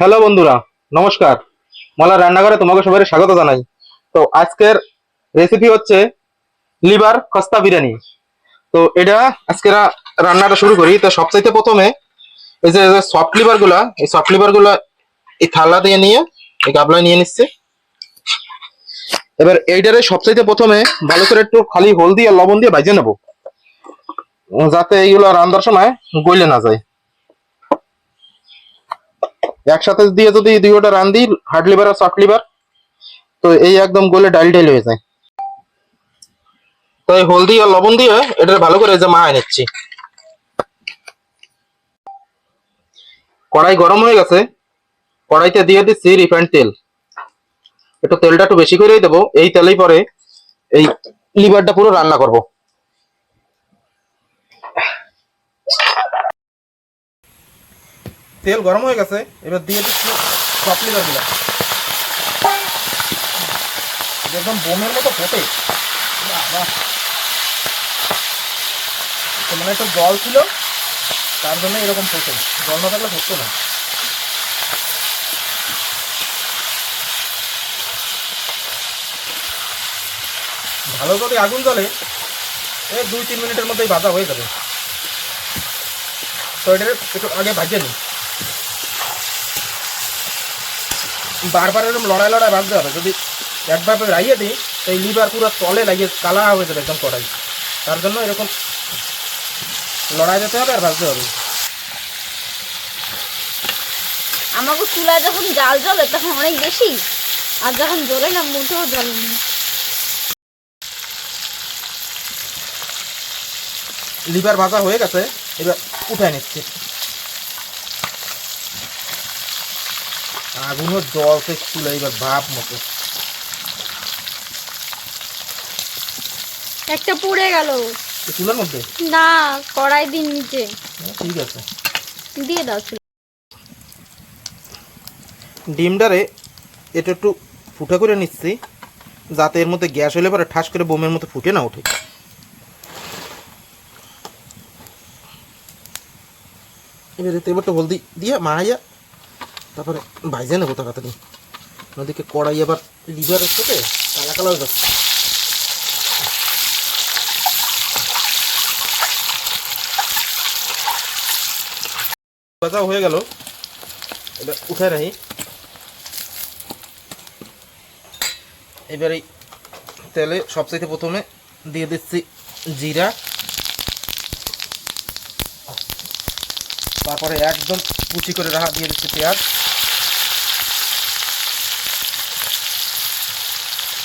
Hello বন্ধুরা, নমস্কার। মলা রান্নাঘরে তোমাকে সবাই স্বাগত জানাই। তো আজকের রেসিপি হচ্ছে লিভার খস্তা বিরিয়ানি। তো এটা আজকে রান্নাটা শুরু করি। তো সবচাইতে প্রথমে এই যে সফট লিভারগুলা, এই সফট লিভারগুলা এই থালা দিয়ে নিয়ে, এই গাবলায় নিয়ে নিচ্ছে। এবার এইটারে সবচাইতে প্রথমে ভালো করে একটু খালি হলদি আর লবণ দিয়ে ভাজে নেব। যাতে এইগুলো রান্নার সময় গলে না যায়। একসাথে দিয়ে যদি দুইটা রান্ধি হার্ড লিভার আর সফট লিভার তো এই একদম গলে ডাল ডাল হয়ে যায়। তো এই হলদি আর লবণ দিয়ে এটা ভালো করে যে মাখায় নিচ্ছি। কড়াই গরম হয়ে গেছে, কড়াইতে দিয়ে দিচ্ছি রিফাইন্ড তেল। একটু তেলটা একটু বেশি করেই দেবো, এই তেলেই পরে এই লিভারটা পুরো রান্না করব। তেল গরম হয়ে গেছে, এবার দিয়ে দিচ্ছি লিভারগুলো একদম বোমের মতো ফোটে। মানে একটু জল ছিল, তার জন্য এরকম ফোটে। জল না থাকলে ফুটতো না। ভালো করে আগুন জ্বলে, এই দুই তিন মিনিটের মধ্যেই ভাজা হয়ে যাবে। তো এটা একটু আগে ভাজিয়ে নিই। বারবার এরকম লড়াই লড়াই ভাজতে হবে। যদি একবার রাইয়ে দিই এই লিভার পুরো তলে লাগিয়ে কালা হয়ে যাবে একদম কড়াই। তার জন্য এরকম লড়াই যেতে হবে আর ভাজতে হবে। আমাকে চুলায় যখন জাল জ্বলে তখন অনেক বেশি আর যখন জ্বলে না মুঠেও জ্বলে না। লিভার ভাজা হয়ে গেছে এবার উঠাই নিচ্ছি। আগুনও জল সে চুলে এবার ভাব মতো। একটা পুড়ে গেল। চুলের মধ্যে? না কড়াই দিন নিচে। হ্যাঁ, ঠিক আছে। দিয়ে দাও চুলা। ডিমটারে এটা একটু ফুটা করে নিচ্ছি যাতে এর মধ্যে গ্যাস হলে পরে ঠাস করে বোমের মতো ফুটে না ওঠে। এবারে তো এবার তো হলদি দিয়ে মারাইয়া তারপরে ভাইজে নেব তাড়াতাড়ি। ওদিকে কড়াই আবার লিভারের সাথে কালা কালা হয়ে যাচ্ছে হয়ে গেল। এবার উঠে রাখি এবার তেলে সবচাইতে প্রথমে দিয়ে দিচ্ছি জিরা। তারপরে একদম কুচি করে রাখা দিয়ে দিচ্ছি পেঁয়াজ।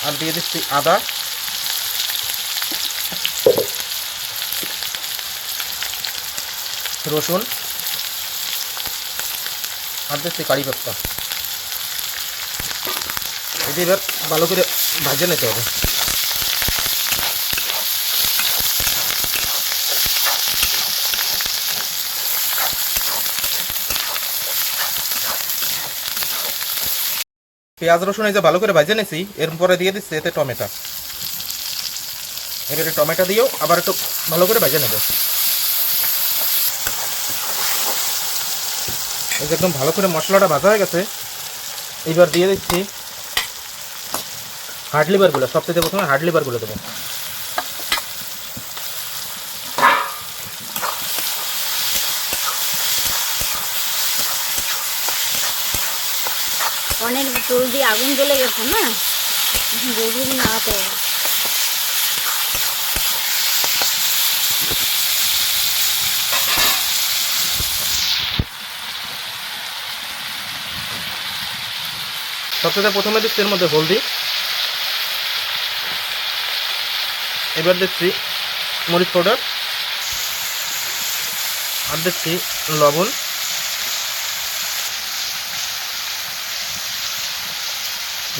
আর দিয়ে দিচ্ছি আদা। রসুন। আর দিচ্ছি কারি পাত্তা এটা এবার ভালো করে ভাজে নিতে হবে। পেঁয়াজ রসুন এই যে ভালো করে ভাজে নিয়েছি এরপরে দিয়ে দিচ্ছি এতে টমেটো। এবারে টমেটো দিয়েও আবার একটু ভালো করে ভেজে নেব। এই যে একদম ভালো করে মশলাটা ভাজা হয়ে গেছে, এইবার দিয়ে দিচ্ছি হার্ড লিভারগুলো, সবচেয়ে প্রথমে হার্ড লিভারগুলো দেবো। অনেক জলদি আগুন জ্বলে গেছে না? জলদি নাড়াতে হবে সবথেকে প্রথমে দিচ্ছি এর মধ্যে হলদি। এবার দিচ্ছি মরিচ পাউডার। আর দিচ্ছি লবণ।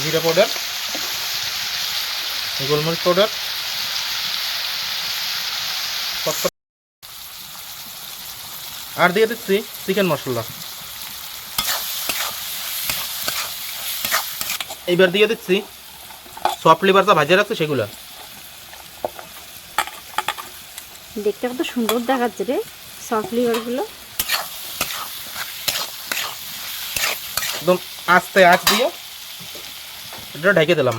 জিরা পাউডার গোলমরিচ পাউডার আর দিয়ে দিচ্ছি চিকেন মশলা। এইবার দিয়ে দিচ্ছি সফট লিভারটা ভাজা রাখছে সেগুলো। দেখতে কত সুন্দর দেখাচ্ছে রে সফট লিভারগুলো একদম আস্তে আঁচ দিয়ে এটা ঢেকে দিলাম।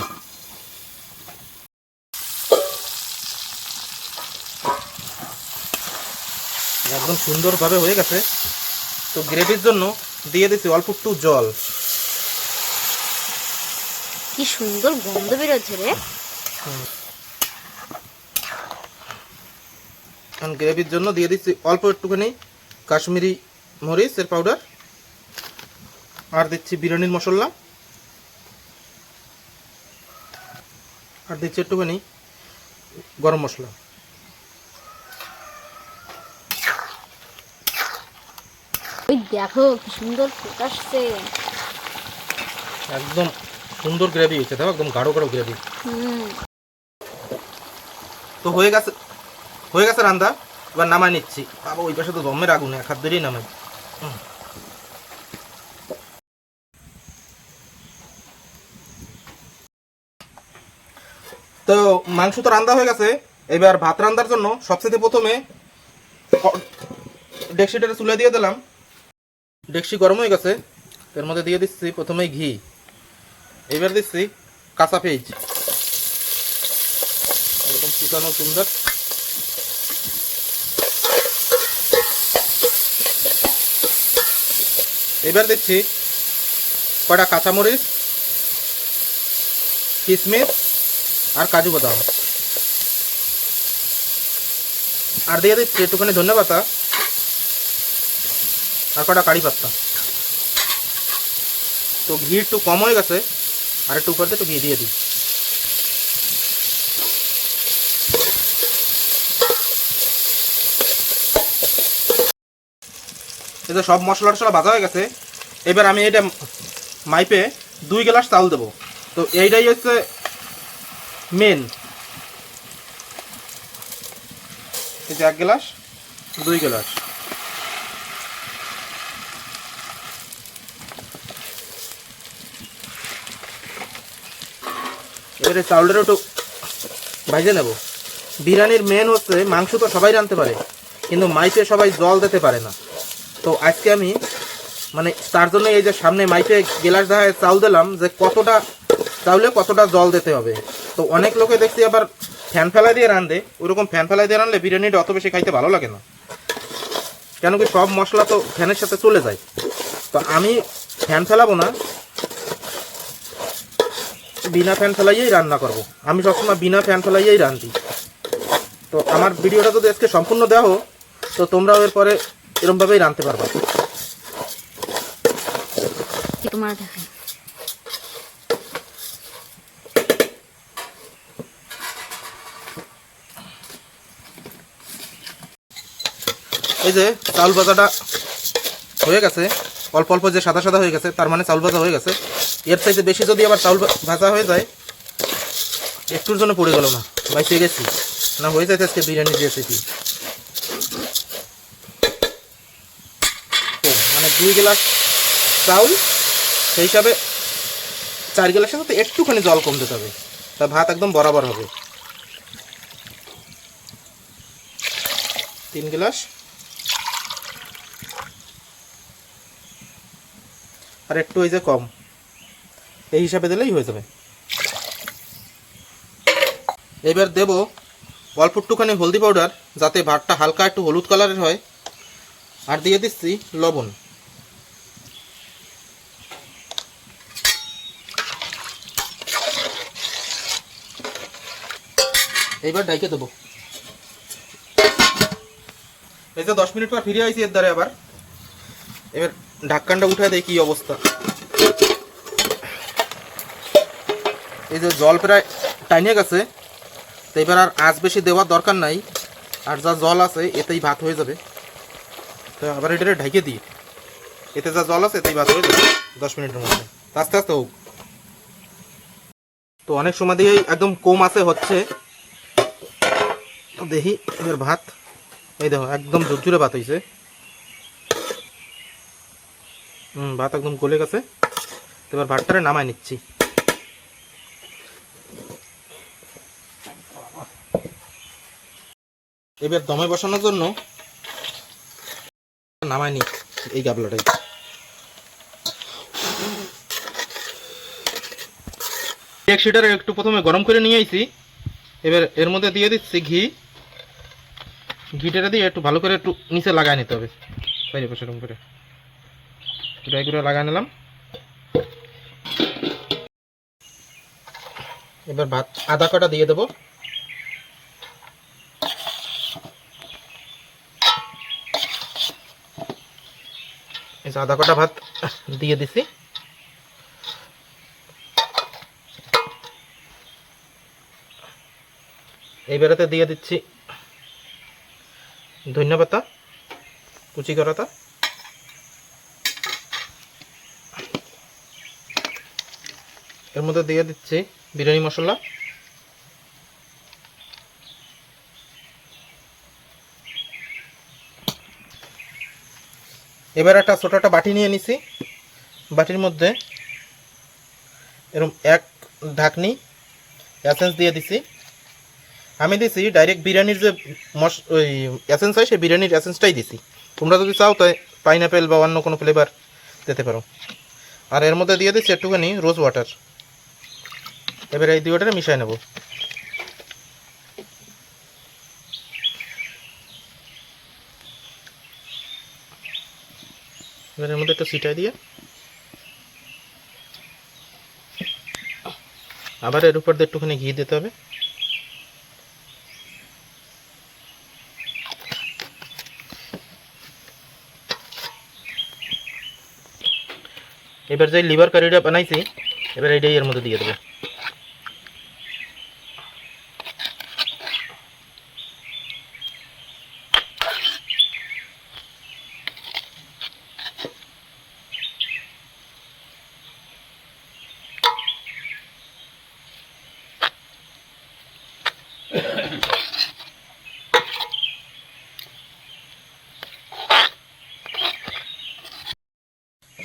একদম সুন্দরভাবে হয়ে গেছে। তো গ্রেভির জন্য দিয়ে দিচ্ছি অল্প একটু জল। কি সুন্দর গন্ধ বেরোচ্ছে রে। এখন গ্রেভির জন্য দিয়ে দিচ্ছি অল্প একটুখানি কাশ্মীরি মরিচের পাউডার আর দিচ্ছি বিরিয়ানির মশলা। আর দিচ্ছি একটুখানি গরম মশলা। ওই দেখো কি সুন্দর একদম সুন্দর গ্রেভি হয়েছে দেখো একদম গাঢ় গাঢ় গ্রেভি হুম। তো হয়ে গেছে হয়ে গেছে রান্দা এবার নামাই নিচ্ছি। বাবা ওই পাশে তো দমের আগুন এক হাত ধরেই নামাই। তো মাংস তো রান্না হয়ে গেছে। এবার ভাত রান্নার জন্য সবচেয়ে প্রথমে ডেকসিটা চুলে দিয়ে দিলাম। ডেকসি গরম হয়ে গেছে। এর মধ্যে দিয়ে দিচ্ছি প্রথমে ঘি। এবার দিচ্ছি কাঁচা পেঁয়াজ। একদম শুকানো সুন্দর। এবার দিচ্ছি কটা কাঁচামরিচ কিশমিশ আর কাজু বাদাম। আর দিয়ে দিচ্ছি একটুখানি ধনে পাতা আর কটা কারি পাত্তা তো ঘি একটু কম হয়ে গেছে, আর একটু উপর একটু ঘি দিয়ে দিই। এই তো সব মশলা টশলা ভাজা হয়ে গেছে, এবার আমি এটা মাইপে দুই গ্লাস চাউল দেবো। তো এইটাই হচ্ছে মেন এই যে এক গ্লাস? দুই গ্লাস। এবারে চাউলটা একটু ভাজে নেব। বিরিয়ানির মেন হচ্ছে মাংস তো সবাই রাঁধতে পারে কিন্তু মাইপে সবাই জল দিতে পারে না। তো আজকে আমি মানে তার জন্য এই যে সামনে মাইপে গেলাস দেখায় চাউল দিলাম যে কতটা চাউলে কতটা জল দিতে হবে। তো অনেক লোকে দেখছি আবার ফ্যান ফেলা দিয়ে রান্ধে ওরকম ফ্যান ফেলা দিয়ে রাঁধলে বিরিয়ানিটা অত বেশি খাইতে ভালো লাগে না। কেন কি সব মশলা তো ফ্যানের সাথে চলে যায়। তো আমি ফ্যান ফেলাবো না, বিনা ফ্যান ফেলাইয়েই রান্না করব। আমি সবসময় বিনা ফ্যান ফেলাইয়েই রাঁধি। তো আমার ভিডিওটা যদি আজকে সম্পূর্ণ দেখো, তো তোমরাও এরপরে এরমভাবেই রাঁধতে পারবা। তোমার দেখাই এই যে চাউল ভাজাটা হয়ে গেছে, অল্প অল্প যে সাদা সাদা হয়ে গেছে, তার মানে চাউল ভাজা হয়ে গেছে। এর চাইতে বেশি যদি আবার চাউল ভাজা হয়ে যায়, একটুর জন্য পড়ে গেল না বাইসে গেছি। না, হয়ে যাইতে আজকে বিরিয়ানির রেসিপি মানে দুই গ্লাস চাউল, সেই হিসাবে চার গ্লাসের সাথে একটুখানি জল কম দিতে হবে। তা ভাত একদম বরাবর হবে। তিন গ্লাস আর একটু ওই যে কম। এই হিসাবে দিলেই হয়ে যাবে। এবার দেব অল্প একটুখানি হলদি পাউডার যাতে ভাতটা হালকা একটু হলুদ কালারের হয়। আর দিয়ে দিচ্ছি লবণ। এইবার ডাইকে দেবো। এই যে দশ মিনিট পর ফিরে আইছি এর দ্বারে আবার। এবার ঢাক্কানটা উঠে দেয় কি অবস্থা? এই যে জল প্রায় টাইনে গেছে, তো এবার আর আঁচ বেশি দেওয়ার দরকার নাই, আর যা জল আছে এতেই ভাত হয়ে যাবে। তো আবার এটা ঢেকে দিই। এতে যা জল আছে এতেই ভাত হয়ে যাবে, দশ মিনিটের মধ্যে। আস্তে আস্তে হোক। তো অনেক সময় দিয়েই একদম কম আছে হচ্ছে। দেখি এবার ভাত। এই দেখো, একদম জোর জোরে ভাত হয়েছে ভাত একদম গলে গেছে। এবার ভাতটারে নামায় নিচ্ছি। এবার দমে বসানোর জন্য নামায় নি এই গাবলাটাই। এক সিটার একটু প্রথমে গরম করে নিয়ে আইছি। এবার এর মধ্যে দিয়ে দিচ্ছি ঘি। ঘিটাটা দিয়ে একটু ভালো করে একটু নিচে লাগায় নিতে হবে। বাইরে রকম করে। ড্রাই করে লাগাই নিলাম। এবার ভাত, আদা কটা দিয়ে দেবো। আধা কটা ভাত দিয়ে দিছি। এইবারেতে দিয়ে দিচ্ছি ধনিয়া পাতা কুচি করাটা। এর মধ্যে দিয়ে দিচ্ছি বিরিয়ানি মশলা। এবার একটা ছোট একটা বাটি নিয়ে নিছি। বাটির মধ্যে এরকম এক ঢাকনি অ্যাসেন্স দিয়ে দিছি। আমি দিছি ডাইরেক্ট বিরিয়ানির যে মশ, ওই অ্যাসেন্স হয়, সেই বিরিয়ানির অ্যাসেন্সটাই দিছি। তোমরা যদি চাও তাই পাইনাপেল বা অন্য কোনো ফ্লেভার দিতে পারো। আর এর মধ্যে দিয়ে দিচ্ছি একটুখানি রোজ ওয়াটার এবার এই ওয়াটারে মিশিয়ে নেব। এবার এর মধ্যে একটু সিটাই দিয়ে আবার এর উপর দিয়ে একটুখানি ঘি দিতে হবে। এবার যে লিভার কারিটা বানাইছি, এবার এইটাই এর মধ্যে দিয়ে দেবো।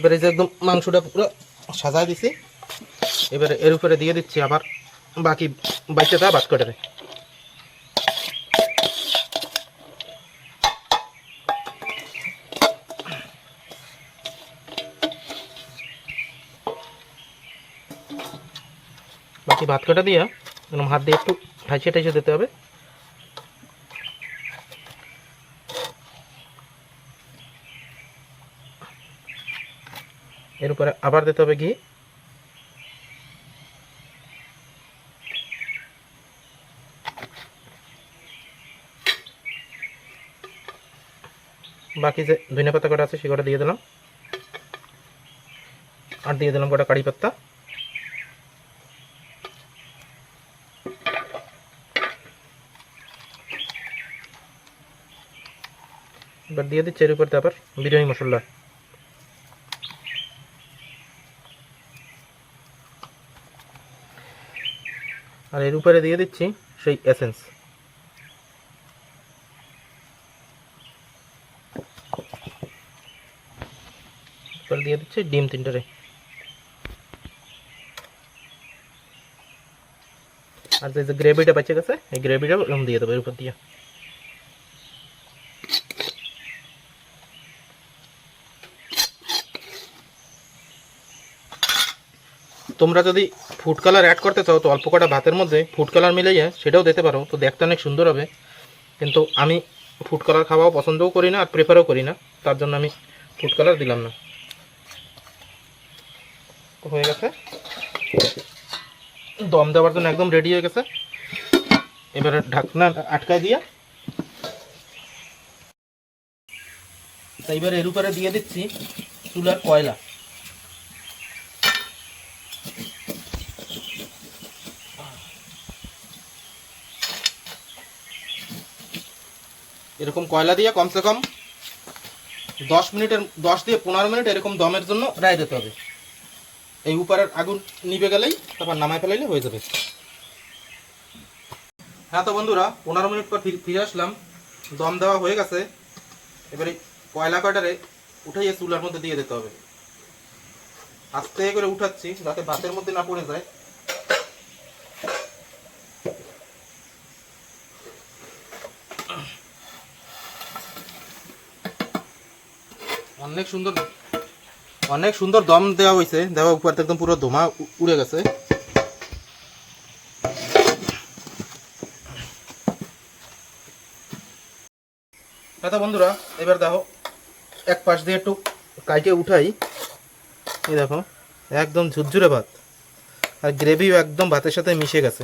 এবার যে একদম মাংসটা পুরো সাজায় দিছি, এবারে এর উপরে দিয়ে দিচ্ছি আবার বাকি বাইচাটা বাদ করে বাকি ভাত কাটা দিয়ে হাত দিয়ে একটু ঠাইছে ঠাইছে দিতে হবে। উপরে আবার দিতে হবে ঘি। বাকি যে ধনে পাতা কটা আছে সে কটা দিয়ে দিলাম। আর দিয়ে দিলাম কটা কারি পাত্তা এবার দিয়ে দিচ্ছি এর উপর আবার বিরিয়ানি মশলা। আর এর উপরে দিয়ে দিচ্ছি সেই এসেন্স উপরে দিয়ে দিচ্ছি ডিম তিনটারে আর যে গ্রেভিটা বেঁচে গেছে, এই গ্রেভিটা দিয়ে দেবো এর উপর দিয়ে। তোমরা যদি ফুড কালার অ্যাড করতে চাও, তো অল্প কটা ভাতের মধ্যে ফুড কালার মিলাইয়ে সেটাও দিতে পারো। তো দেখতে অনেক সুন্দর হবে। কিন্তু আমি ফুড কালার খাওয়াও পছন্দও করি না আর প্রেফারও করি না। তার জন্য আমি ফুড কালার দিলাম না। হয়ে গেছে। দম দেওয়ার জন্য একদম রেডি হয়ে গেছে। এবারে ঢাকনা আটকায় দিয়ে। তা এবার এর উপরে দিয়ে দিচ্ছি চুলার কয়লা। এরকম কয়লা দিয়ে কমসে কম দশ মিনিটের, দশ দিয়ে পনেরো মিনিট এরকম দমের জন্য রায় দিতে হবে। এই উপরের আগুন নিভে গেলেই তারপর নামায় ফেলাইলে হয়ে যাবে। হ্যাঁ তো বন্ধুরা, পনেরো মিনিট পর ফির- আসলাম। দম দেওয়া হয়ে গেছে। এবারে কয়লা কয়টারে উঠাইয়ে চুলার মধ্যে দিয়ে দিতে হবে। আস্তে করে উঠাচ্ছি যাতে ভাতের মধ্যে না পড়ে যায়। অনেক সুন্দর অনেক সুন্দর দম দেওয়া হয়েছে দেখো উপর একদম পুরো ধোমা উড়ে গেছে। দাদা বন্ধুরা, এবার দেখো, এক পাশ দিয়ে একটু কাইকে উঠাই। এই দেখো, একদম ঝুরঝুরে ভাত। আর গ্রেভিও একদম ভাতের সাথে মিশে গেছে।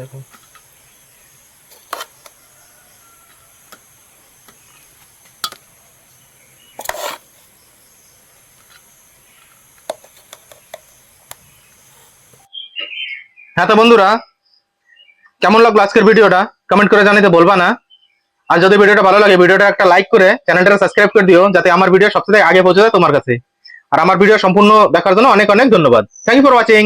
দেখো। হ্যাঁ তো বন্ধুরা, কেমন লাগল আজকের ভিডিওটা? কমেন্ট করে জানাতে বলবা না। আর যদি ভিডিওটা ভালো লাগে, ভিডিওটা একটা লাইক করে চ্যানেলটা সাবস্ক্রাইব করে দিও, যাতে আমার ভিডিও সবথেকে আগে পৌঁছে যায় তোমার কাছে। আর আমার ভিডিও সম্পূর্ণ দেখার জন্য অনেক অনেক ধন্যবাদ। Thank you for watching